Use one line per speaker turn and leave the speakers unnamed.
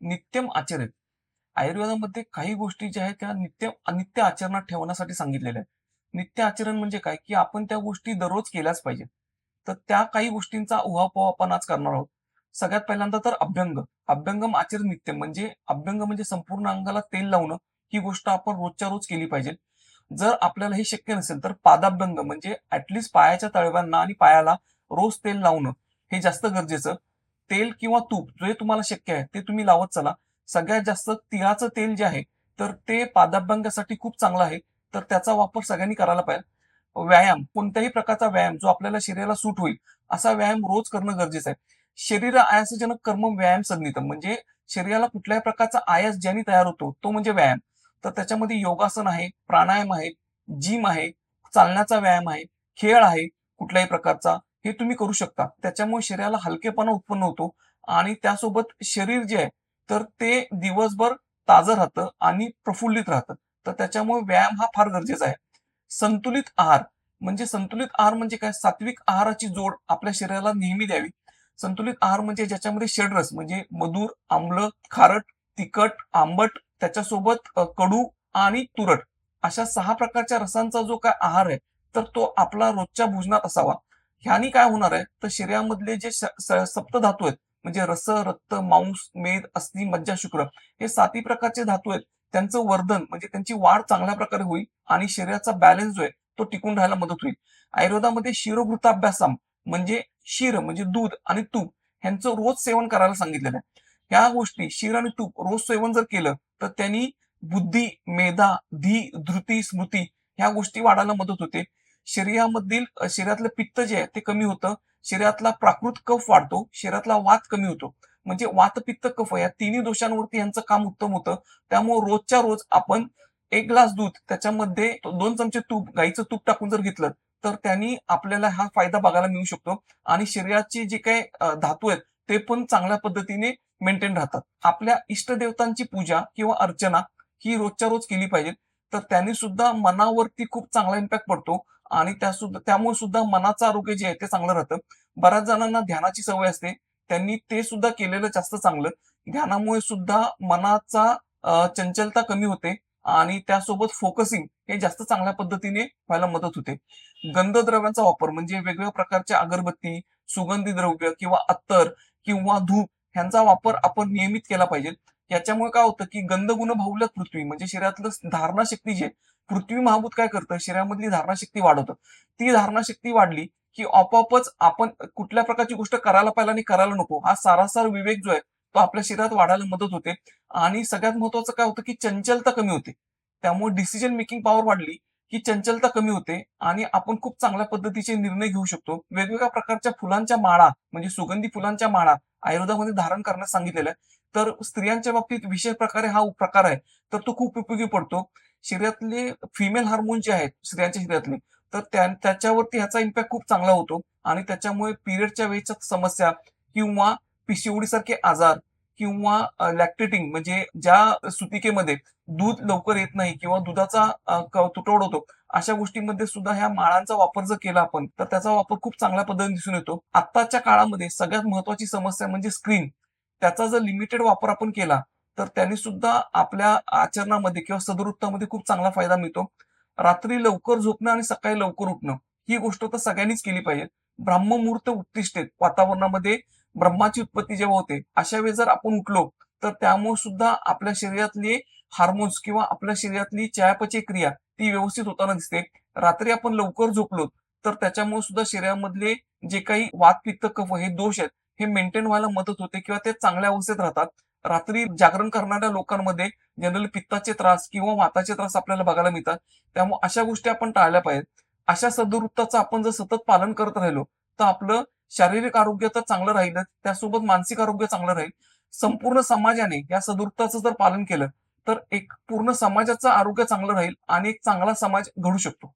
नित्यम आचरित आयुर्वेदामध्ये काही गोष्टी ज्या आहेत त्या नित्य नित्य आचरणात ठेवण्यासाठी सांगितलेल्या आहेत. नित्य आचरण म्हणजे काय? की आपण त्या गोष्टी दररोज केल्याच पाहिजे. तर त्या काही गोष्टींचा उहापोह आपण आज करणार आहोत. सगळ्यात पहिल्यांदा तर अभ्यंग. अभ्यंगम आचरण नित्य म्हणजे अभ्यंग म्हणजे संपूर्ण अंगाला तेल लावणं ही गोष्ट आपण रोजच्या रोज केली पाहिजे. जर आपल्याला हे शक्य नसेल तर पादाभ्यंग म्हणजे ऍटलिस्ट पायाच्या तळव्यांना आणि पायाला रोज तेल लावणं हे जास्त गरजेचं. तेल किंवा तूप जे तुम्हाला शक्य आहे ते तुम्ही लावत चला. सगळ्यात जास्त तिळाचं तेल जे आहे तर ते पादाभ्यंगासाठी खूप चांगलं आहे. तर त्याचा वापर सगळ्यांनी करायला पाहिजे. व्यायाम कोणत्याही प्रकारचा व्यायाम जो आपल्याला शरीराला सूट होईल असा व्यायाम रोज करणं गरजेचं आहे. शरीर आयासजनक कर्म व्यायाम संगीतम म्हणजे शरीराला कुठल्याही प्रकारचा आयास ज्याने तयार होतो तो म्हणजे व्यायाम. तर त्याच्यामध्ये योगासन आहे प्राणायाम आहे जिम आहे चालण्याचा व्यायाम आहे खेळ आहे कुठल्याही प्रकारचा. हे तुम्ही करू शकता. त्याच्यामुळे शरीराला हलकेपणा उत्पन्न होतो आणि त्यासोबत शरीर जे आहे तर ते दिवसभर ताजं राहतं आणि प्रफुल्लित राहतं. तर त्याच्यामुळे व्यायाम हा फार गरजेचा आहे. संतुलित आहार म्हणजे संतुलित आहार म्हणजे काय? सात्विक आहाराची जोड आपल्या शरीराला नेहमी द्यावी. संतुलित आहार म्हणजे ज्याच्यामध्ये षडरस म्हणजे मधुर आम्ल खारट तिखट आंबट त्याच्यासोबत कडू आणि तुरट अशा सहा प्रकारच्या रसांचा जो काय आहार आहे तर तो आपला रोजच्या भोजनात असावा. ह्यानी काय होणार आहे? तर शरीरामधले जे सप्त धातू सप्तधातू आहेत म्हणजे रस रक्त मांस मेद अस्थि मज्जा शुक्र हे साती प्रकारचे धातू आहेत. त्यांचं वर्धन म्हणजे त्यांची वाढ चांगल्या प्रकारे होईल आणि शरीराचा बॅलन्स जो आहे तो टिकून राहायला मदत होईल. आयुर्वेदामध्ये शिरोभृताभ्यासम म्हणजे शिर म्हणजे दूध आणि तूप ह्यांचं रोज सेवन करायला सांगितलेलं आहे. ह्या गोष्टी शिर आणि तूप रोज सेवन जर केलं तर त्यांनी बुद्धी मेधा धी धृती स्मृती ह्या गोष्टी वाढायला मदत होते. शरीरामधील शरीरातलं पित्त जे आहे ते कमी होतं. शरीरातला प्राकृत कफ वाढतो. शरीरातला वात कमी होतो. म्हणजे वात पित्त कफ या तिन्ही दोषांवरती यांचं काम उत्तम होतं. त्यामुळे रोजच्या रोज आपण एक ग्लास दूध त्याच्यामध्ये दोन चमचे तूप गाईचं तूप टाकून जर घेतलं तर त्यांनी आपल्याला हा फायदा बघायला मिळू शकतो. आणि शरीराचे जे काही धातू आहेत ते पण चांगल्या पद्धतीने मेंटेन राहतात. आपल्या इष्टदेवतांची पूजा किंवा अर्चना ही रोजच्या रोज केली पाहिजे तर त्यांनी सुद्धा मनावरती खूप चांगला इम्पॅक्ट पडतो. आणि त्या सुद्धा त्यामुळे सुद्धा मनाचं आरोग्य जे आहे ते चांगलं राहतं. बऱ्याच जणांना ध्यानाची सवय असते. त्यांनी ते सुद्धा केलेलं जास्त चांगलं. ध्यानामुळे सुद्धा मनाचा चंचलता कमी होते. आणि त्यासोबत फोकसिंग हे जास्त चांगल्या पद्धतीने व्हायला मदत होते. गंधद्रव्यांचा वापर म्हणजे वेगवेगळ्या प्रकारच्या अगरबत्ती सुगंधी द्रव्य किंवा अत्तर किंवा धूप ह्यांचा वापर आपण नियमित केला पाहिजे. याच्यामुळे काय होतं की गंधगुण भाऊलत पृथ्वी म्हणजे शरीरातलं धारणा शक्ती जी आहे पृथ्वी महाभूत काय करतं? शरीरामधली धारणा शक्ती वाढवतं. ती धारणा शक्ती वाढली की आपोआपच आपण कुठल्या प्रकारची गोष्ट करायला पाहिजे आणि करायला नको. हा सारासार विवेक जो आहे तो आपल्या शरीरात वाढायला मदत होते. आणि सगळ्यात महत्वाचं काय होतं की चंचलता कमी होते. त्यामुळे डिसिजन मेकिंग पॉवर वाढली की चंचलता कमी होते आणि आपण खूप चांगल्या पद्धतीचे निर्णय घेऊ शकतो. वेगवेगळ्या प्रकारच्या फुलांच्या माळा म्हणजे सुगंधी फुलांच्या माळा आयुर्वेदामध्ये धारण करण्यास सांगितलेलं आहे. तर स्त्रियांच्या बाबतीत विशेष प्रकारे हा प्रकार आहे. तर तो खूप उपयोगी पडतो. शरीरातले फिमेल हार्मोन जे आहेत स्त्रियांच्या शरीरातले तर त्याच्यावरती ह्याचा इम्पॅक्ट खूप चांगला होतो. आणि त्याच्यामुळे पिरियडच्या वेळेच्या समस्या किंवा पीसीओडी सारखे आजार किंवा लॅक्टेटिंग म्हणजे ज्या सुतिकेमध्ये दूध लवकर येत नाही किंवा दुधाचा तुटवड तुटवडा होतो अशा गोष्टींमध्ये सुद्धा ह्या माळांचा वापर जर केला आपण तर त्याचा वापर खूप चांगल्या पद्धतीने दिसून येतो. आत्ताच्या काळामध्ये सगळ्यात महत्वाची समस्या म्हणजे स्क्रीन त्याचा जर लिमिटेड वापर आपण केला तर त्याने सुद्धा आपल्या आचरणामध्ये किंवा सदवृत्तामध्ये खूप चांगला फायदा मिळतो. रात्री लवकर झोपणं आणि सकाळी लवकर उठणं ही गोष्ट तर सगळ्यांनीच केली पाहिजे. ब्रह्ममुहूर्त उत्तिष्ठेत वातावरणामध्ये ब्रह्माची उत्पत्ती जेव्हा होते अशा वेळी जर आपण उठलो तर त्यामुळे सुद्धा आपल्या शरीरातले हार्मोन्स किंवा आपल्या शरीरातली चयापचय क्रिया ती व्यवस्थित होताना दिसते. रात्री आपण लवकर झोपलो तर त्याच्यामुळे सुद्धा शरीरामधले जे काही वात पित्त कफ हे दोष आहेत हे मेंटेन व्हायला मदत होते किंवा ते चांगल्या अवस्थेत राहतात. रात्री जागरण करणाऱ्या लोकांमध्ये जनरली पित्ताचे त्रास किंवा वाताचे त्रास आपल्याला बघायला मिळतात. त्यामुळे अशा गोष्टी आपण टाळल्या पाहिजेत. अशा सदवृत्ताचं आपण जर सतत पालन करत राहिलो तर आपलं शारीरिक आरोग्य तर चांगलं राहील त्यासोबत मानसिक आरोग्य चांगलं राहील. संपूर्ण समाजाने या सदवृत्ताचं जर पालन केलं तर एक पूर्ण समाजाचं आरोग्य चांगलं राहील आणि एक चांगला समाज घडू शकतो.